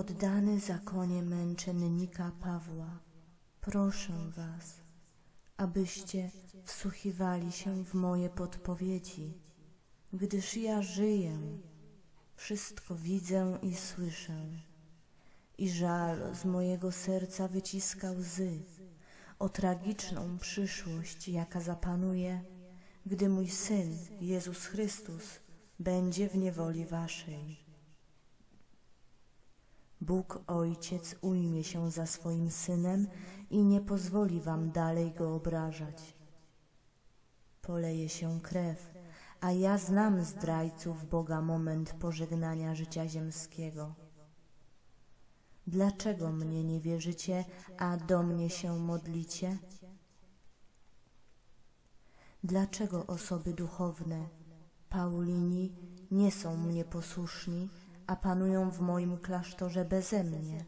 oddany zakonie męczennika Pawła, proszę Was, abyście wsłuchiwali się w moje podpowiedzi, gdyż ja żyję, wszystko widzę i słyszę. I żal z mojego serca wyciska łzy o tragiczną przyszłość, jaka zapanuje, gdy mój Syn, Jezus Chrystus, będzie w niewoli Waszej. Bóg Ojciec ujmie się za swoim Synem i nie pozwoli Wam dalej Go obrażać. Poleje się krew, a ja znam zdrajców Boga moment pożegnania życia ziemskiego. Dlaczego mnie nie wierzycie, a do mnie się modlicie? Dlaczego osoby duchowne, Paulini, nie są mnie posłuszni, a panują w moim klasztorze beze mnie?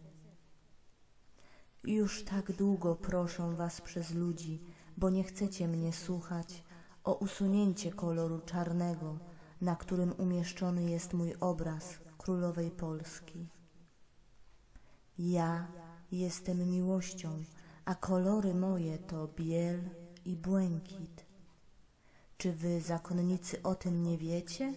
Już tak długo proszę was przez ludzi, bo nie chcecie mnie słuchać, o usunięcie koloru czarnego, na którym umieszczony jest mój obraz królowej Polski. Ja jestem miłością, a kolory moje to biel i błękit. Czy wy, zakonnicy, o tym nie wiecie?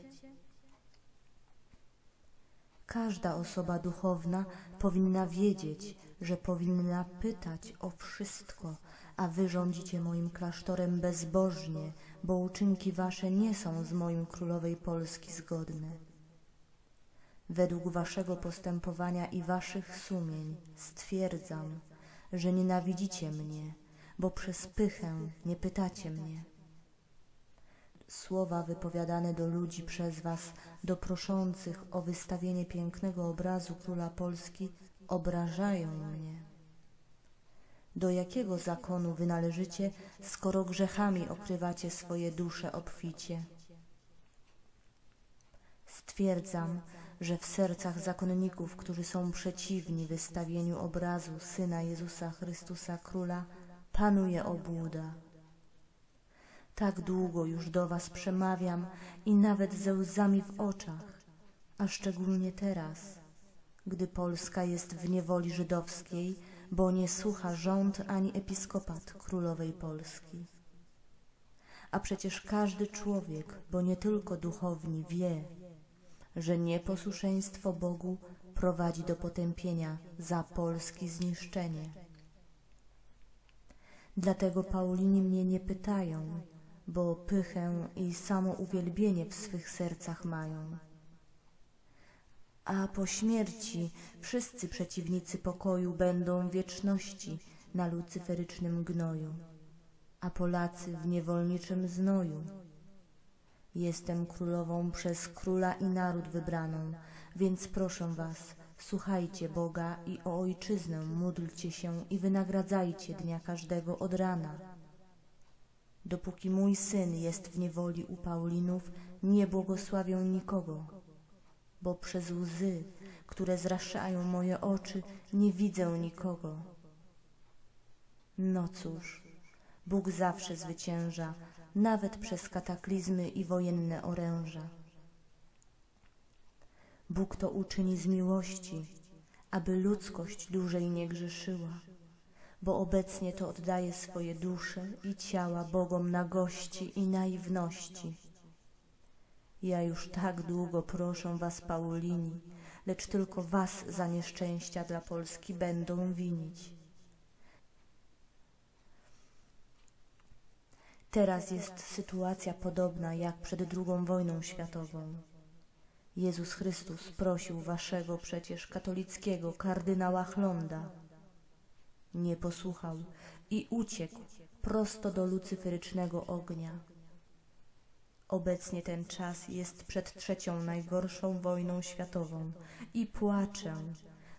Każda osoba duchowna powinna wiedzieć, że powinna pytać o wszystko, a wy rządzicie moim klasztorem bezbożnie, bo uczynki wasze nie są z moim królowej Polski zgodne. Według waszego postępowania i waszych sumień stwierdzam, że nienawidzicie mnie, bo przez pychę nie pytacie mnie. Słowa wypowiadane do ludzi przez was, do proszących o wystawienie pięknego obrazu króla Polski, obrażają mnie. Do jakiego zakonu wy należycie, skoro grzechami okrywacie swoje dusze obficie? Stwierdzam, że w sercach zakonników, którzy są przeciwni wystawieniu obrazu Syna Jezusa Chrystusa Króla, panuje obłuda. Tak długo już do was przemawiam i nawet ze łzami w oczach, a szczególnie teraz, gdy Polska jest w niewoli żydowskiej, bo nie słucha rząd ani episkopat królowej Polski. A przecież każdy człowiek, bo nie tylko duchowni, wie, że nieposłuszeństwo Bogu prowadzi do potępienia za Polski zniszczenie. Dlatego Paulini mnie nie pytają, bo pychę i samo uwielbienie w swych sercach mają. A po śmierci wszyscy przeciwnicy pokoju będą wieczności na lucyferycznym gnoju, a Polacy w niewolniczym znoju. Jestem królową przez króla i naród wybraną, więc proszę was, słuchajcie Boga i o ojczyznę módlcie się i wynagradzajcie dnia każdego od rana. Dopóki mój syn jest w niewoli u Paulinów, nie błogosławię nikogo, bo przez łzy, które zraszają moje oczy, nie widzę nikogo. No cóż, Bóg zawsze zwycięża, nawet przez kataklizmy i wojenne oręża. Bóg to uczyni z miłości, aby ludzkość dłużej nie grzeszyła, bo obecnie to oddaje swoje dusze i ciała Bogom na gości i naiwności. Ja już tak długo proszę was, Paulini, lecz tylko was za nieszczęścia dla Polski będą winić. Teraz jest sytuacja podobna jak przed II wojną światową. Jezus Chrystus prosił waszego przecież katolickiego kardynała Chlonda. Nie posłuchał i uciekł prosto do lucyferycznego ognia. Obecnie ten czas jest przed trzecią najgorszą wojną światową i płaczę,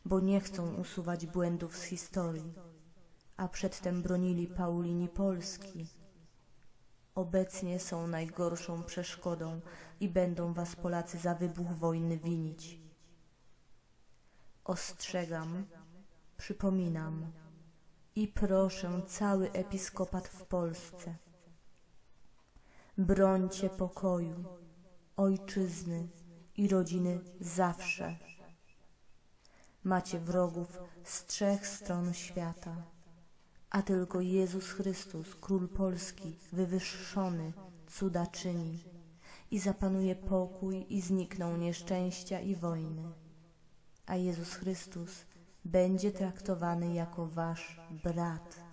bo nie chcą usuwać błędów z historii, a przedtem bronili Paulini Polski obecnie są najgorszą przeszkodą i będą was Polacy za wybuch wojny winić. Ostrzegam, przypominam i proszę cały episkopat w Polsce. Brońcie pokoju, ojczyzny i rodziny zawsze. Macie wrogów z trzech stron świata, a tylko Jezus Chrystus, Król Polski, wywyższony, cuda czyni i zapanuje pokój i znikną nieszczęścia i wojny. A Jezus Chrystus będzie traktowany jako wasz brat.